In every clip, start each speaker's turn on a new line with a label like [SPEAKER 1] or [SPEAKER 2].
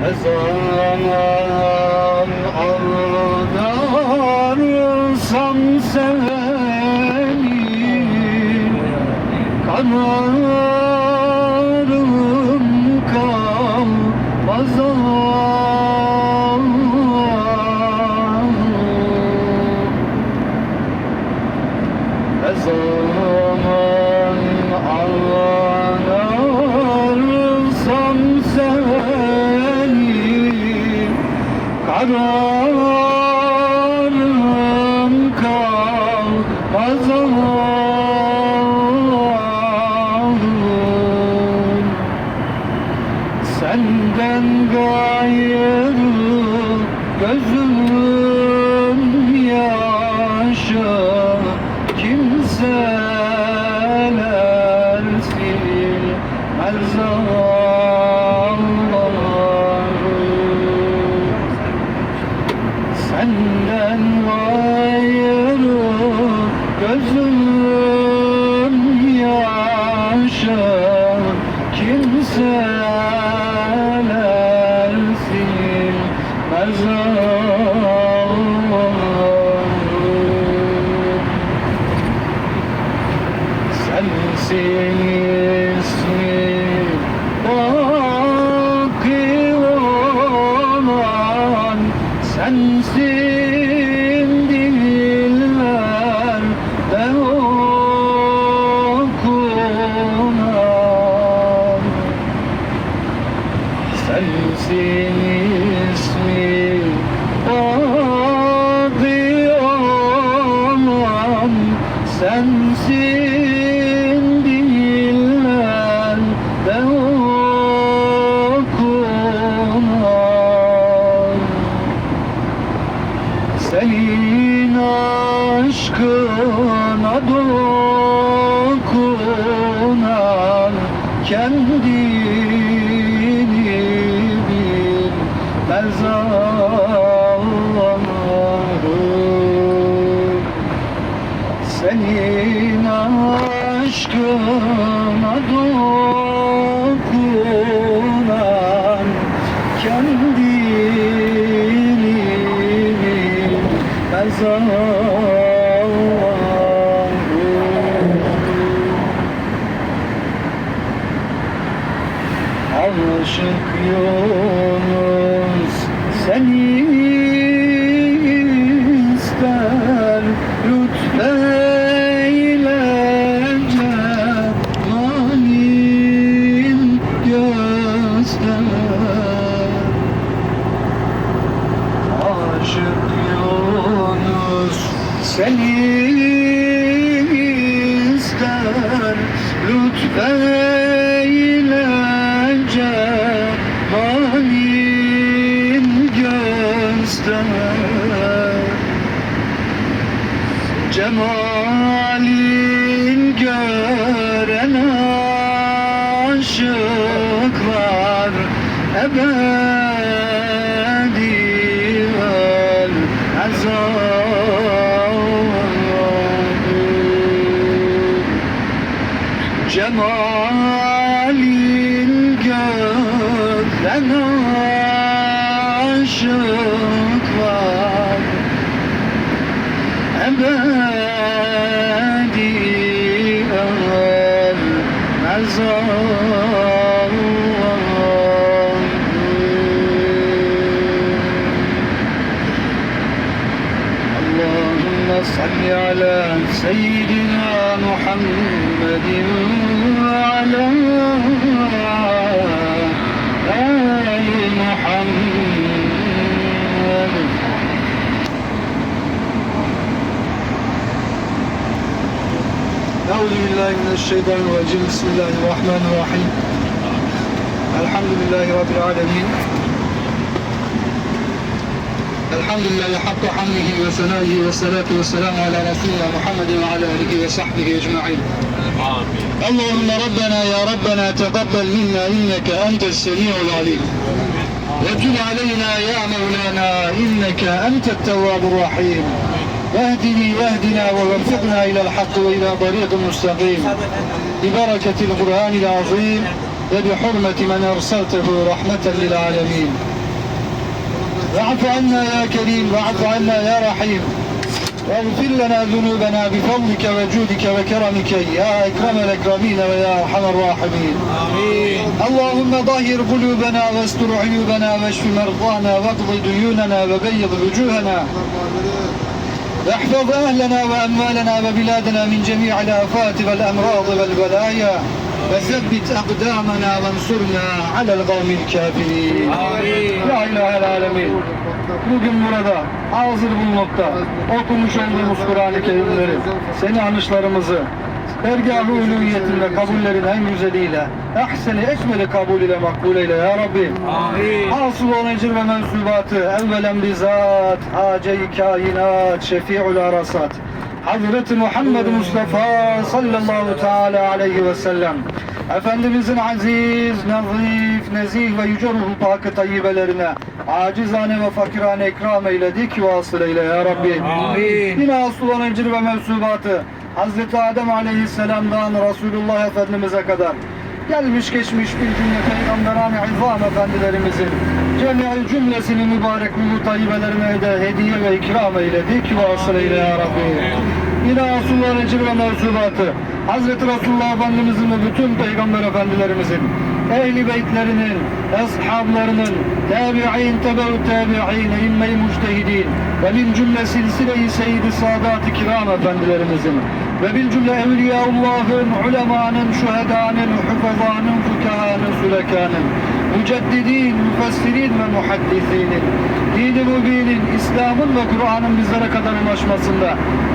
[SPEAKER 1] Ne zaman ağlarsam seni Kanarım Senhor. Kasi you. Cemalin gören aşıklar ebedi vel Cemalin بالله من الشيطان الرجيم. بسم الله الرحمن الرحيم. الحمد لله رب العالمين. الحمد لله حق حمده وثنائه والصلاة والسلام على رسولنا محمد وعلى آله وصحبه أجمعين. اللهم ربنا يا ربنا تقبل منا إنك أنت السميع العليم. وتب علينا يا مولانا إنك أنت التواب الرحيم. واهدني واهدنا ووفقنا إلى الحق وإلى طريق مستقيم. ببركة القرآن العظيم وبحرمة من أرسلته رحمة للعالمين. واعف عنا يا كريم واعف عنا يا رحيم. واغفر لنا ذنوبنا بفضلك وجودك وكرمك يا أكرم الأكرمين ويا أرحم الراحمين.
[SPEAKER 2] آمين.
[SPEAKER 1] اللهم ظهر قلوبنا واستر عيوبنا واشف مرضانا واقض ديوننا وبيض وجوهنا. واحفظ أهلنا وأموالنا وبلادنا من جميع الآفات والأمراض والبلايا وثبت أقدامنا وانصرنا على القوم الكافرين
[SPEAKER 2] آمين
[SPEAKER 1] La ilahe alemin. Bugün burada hazır bulunmakta okumuş olduğumuz Kur'an-ı Kerimleri, seni anışlarımızı, Dergâh-ı kabullerin en güzeliyle, ehseni ekmeli kabul ile makbul eyle ya Rabbi.
[SPEAKER 2] Amin.
[SPEAKER 1] Hasıl olan ecir ve mensubatı evvelen bizat, hace-i kainat, şefi'ül arasat. Hazreti Muhammed Mustafa sallallahu teala aleyhi ve sellem. Efendimizin aziz, nazif, nezih ve yüce ruhu pakı tayyibelerine acizane ve fakirane ikram eyledik vasıl eyle ya Rabbi.
[SPEAKER 2] Amin.
[SPEAKER 1] Yine asıl olan ecir ve mensubatı Hazreti Adem aleyhisselamdan Resulullah Efendimiz'e kadar gelmiş geçmiş bir cümle peygamberane izam efendilerimizin cemi cümlesini mübarek ruhu tayyibelerine de hediye ve ikram eyledik ve asıl eyle ya Rabbi. Yine asıl ecir ve mevzubatı Hazreti Resulullah Efendimizin ve bütün peygamber efendilerimizin ehli beytlerinin, eshablarının, tabi'in, tebe'ü tabi'in, imme-i müçtehidin ve min cümle silsile-i seyyid-i sadat-ı kiram efendilerimizin ve bil cümle evliyaullahın, ulemanın, şühedanın, hüfezanın, fukahanın, sülekanın, müceddidin, müfessirin ve muhaddisinin, dini mübinin, İslam'ın ve Kur'an'ın bizlere kadar ulaşmasında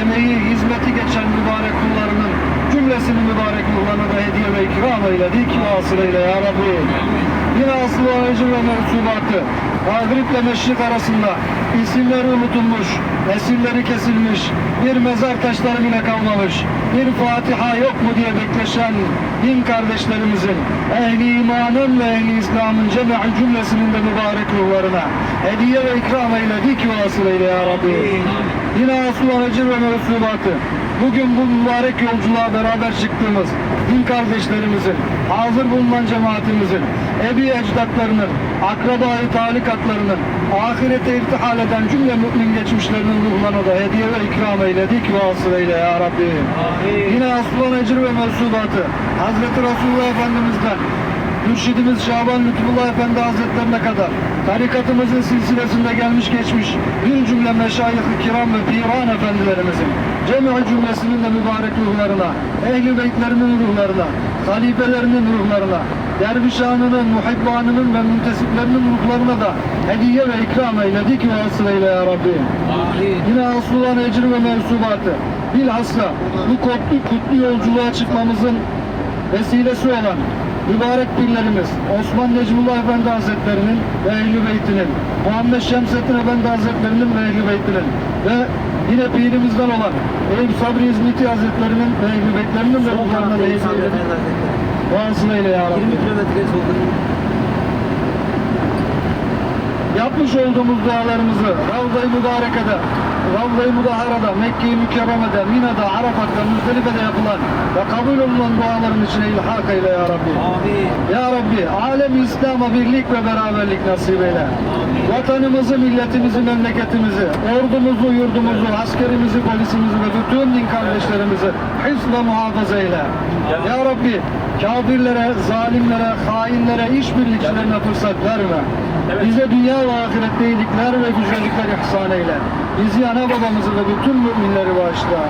[SPEAKER 1] emeği, hizmeti geçen mübarek kullarının cümlesini mübarek ruhlarına da hediye ve ikram eyledik ve asıl eyle ya Rabbi. Yine asıl aracı ve mensubatı Mağrib ile Meşrik arasında isimleri unutulmuş, nesilleri kesilmiş, bir mezar taşları bile kalmamış, bir Fatiha yok mu diye bekleşen din kardeşlerimizin, ehli imanın ve ehli İslam'ın cemi cümlesinin de mübarek ruhlarına hediye ve ikram eyledik ve asıl eyle ya Rabbi. Yine asıl aracı ve mensubatı bugün bu mübarek yolculuğa beraber çıktığımız din kardeşlerimizin, hazır bulunan cemaatimizin, ebi ecdatlarının, akrabayı talikatlarının, ahirete irtihal eden cümle mümin geçmişlerinin ruhlarına da hediye ve ikram eyledik ve asıl eyle ya Rabbi. Yine asıl ecir ve mensubatı Hazreti Resulullah Efendimiz'den Mürşidimiz Şaban Lütfullah Efendi Hazretlerine kadar tarikatımızın silsilesinde gelmiş geçmiş bir cümle meşayih-i kiram ve piran efendilerimizin cemi cümlesinin de mübarek ruhlarına, ehli beytlerinin ruhlarına, halifelerinin ruhlarına, dervişanının, muhibbanının ve müntesiplerinin ruhlarına da hediye ve ikram eyledik ve asıl eyle ya Rabbi.
[SPEAKER 2] Amin.
[SPEAKER 1] Yine asıl olan ecir ve mevsubatı. Bilhassa bu kutlu, kutlu yolculuğa çıkmamızın vesilesi olan mübarek pirlerimiz Osman Necmullah Efendi Hazretlerinin ve Ehl-i Beyt'inin, Muhammed Şemsettin Efendi Hazretlerinin ve Ehl-i Beyt'inin ve yine pirimizden olan Eyüp Sabri İzmiti Hazretlerinin ve Ehl-i Beyt'lerinin ve ruhlarına da vasıl eyle ya Rabbi.
[SPEAKER 2] 20 kilometre solda.
[SPEAKER 1] Yapmış olduğumuz dualarımızı Ravza-i Mübareke'de, Ravza-i Mudahara'da, Mekke-i Mükerreme'de, Mina'da, Arafat'ta, Müzdelife'de yapılan ve kabul olunan duaların içine ilhak eyle ya Rabbi.
[SPEAKER 2] Amin.
[SPEAKER 1] Ya Rabbi, alem İslam'a birlik ve beraberlik nasip eyle. Amin. Vatanımızı, milletimizi, memleketimizi, ordumuzu, yurdumuzu, askerimizi, polisimizi ve bütün din kardeşlerimizi hifz ve muhafaza eyle. Amin. Ya Rabbi, kafirlere, zalimlere, hainlere, işbirlikçilerine fırsat verme. Evet. Bize dünya ve ahirette ve güzellikler ihsan eyle. Bizi, ana babamızı ve bütün müminleri bağışla.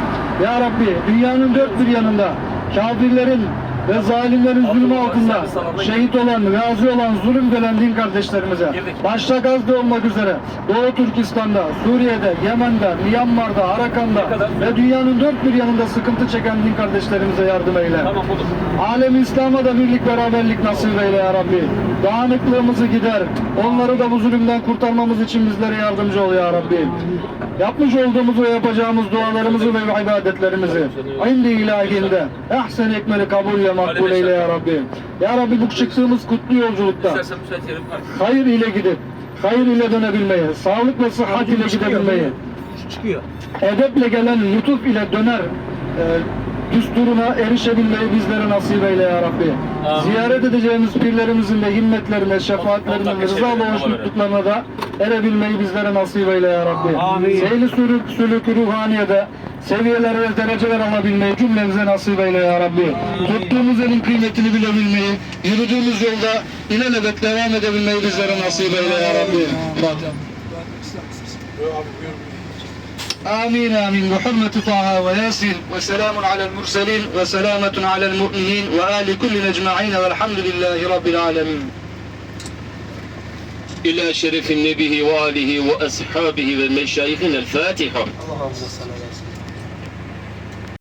[SPEAKER 1] Ya Rabbi, dünyanın dört bir yanında kafirlerin ve zalimlerin zulmü altında şehit olan, gazi olan, zulüm gören din kardeşlerimize, başta Gazze olmak üzere Doğu Türkistan'da, Suriye'de, Yemen'de, Myanmar'da, Arakan'da ve dünyanın dört bir yanında sıkıntı çeken din kardeşlerimize yardım eyle. Alem İslam'a da birlik beraberlik nasip eyle ya Rabbi. Dağınıklığımızı gider. Onları da bu zulümden kurtarmamız için bizlere yardımcı ol ya Rabbi. Yapmış olduğumuz ve yapacağımız dualarımızı ve ibadetlerimizi indi ilahinde ehsen ekmeli kabul ve makbul eyle ya Rabbi. Ya Rabbi bu çıktığımız kutlu yolculukta
[SPEAKER 2] var.
[SPEAKER 1] hayır ile gidip hayır ile dönebilmeyi, sağlık ve sıhhat ile gidebilmeyi,
[SPEAKER 2] Çıkıyor.
[SPEAKER 1] edeple gelen lütuf ile döner e, düsturuna erişebilmeyi bizlere nasip eyle ya Rabbi.
[SPEAKER 2] Amin.
[SPEAKER 1] Ziyaret edeceğimiz pirlerimizin de himmetlerine, şefaatlerine, rıza ve hoşnutluklarına da erebilmeyi bizlere nasip eyle ya Rabbi.
[SPEAKER 2] Amin.
[SPEAKER 1] Seyli sülük, sülük ruhaniyede seviyeler ve dereceler alabilmeyi cümlemize nasip eyle ya Rabbi. Tuttuğumuz elin kıymetini bilebilmeyi, yürüdüğümüz yolda ilelebet devam edebilmeyi bizlere nasip eyle ya Rabbi. آمين آمين بحرمة طه وياسين وسلام على المرسلين وسلامة على المؤمنين وآل كل أجمعين والحمد لله رب العالمين
[SPEAKER 3] إلى شرف النبي وآله وأصحابه ومشايخنا الفاتحة.
[SPEAKER 2] اللهم صل على سيدنا